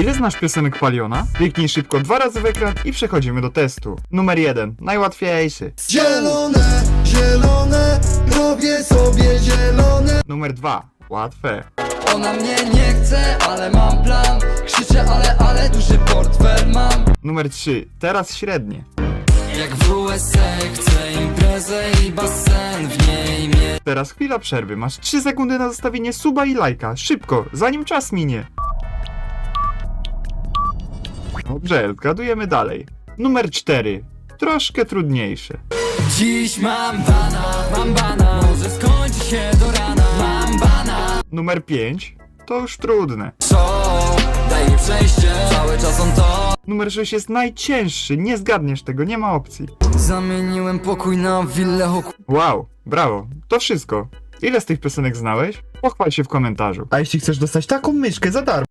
Ile znasz piosenek Paliona? Kliknij szybko dwa razy w ekran i przechodzimy do testu. Numer jeden, najłatwiejszy. Zielone, zielone, robię sobie zielone Numer dwa, łatwe. Ona mnie nie chce, ale mam plan Krzyczę, ale, ale duży portfel mam Numer trzy, teraz średnie. Jak w USA chcę imprezę i basen w niej mieć Teraz chwila przerwy, masz 3 sekundy na zostawienie suba i lajka. Szybko, zanim czas minie. Dobrze, zgadujemy dalej. Numer 4. Troszkę trudniejsze. Dziś mam bana, mam bana Może skończy się do rana Mam bana Numer 5. To już trudne. Co? Daj mi przejście Cały czas on to Numer 6 jest najcięższy, nie zgadniesz tego, nie ma opcji. Zamieniłem pokój na willę hoku Wow, brawo, to wszystko. Ile z tych piosenek znałeś? Pochwal się w komentarzu. A jeśli chcesz dostać taką myszkę za darmo,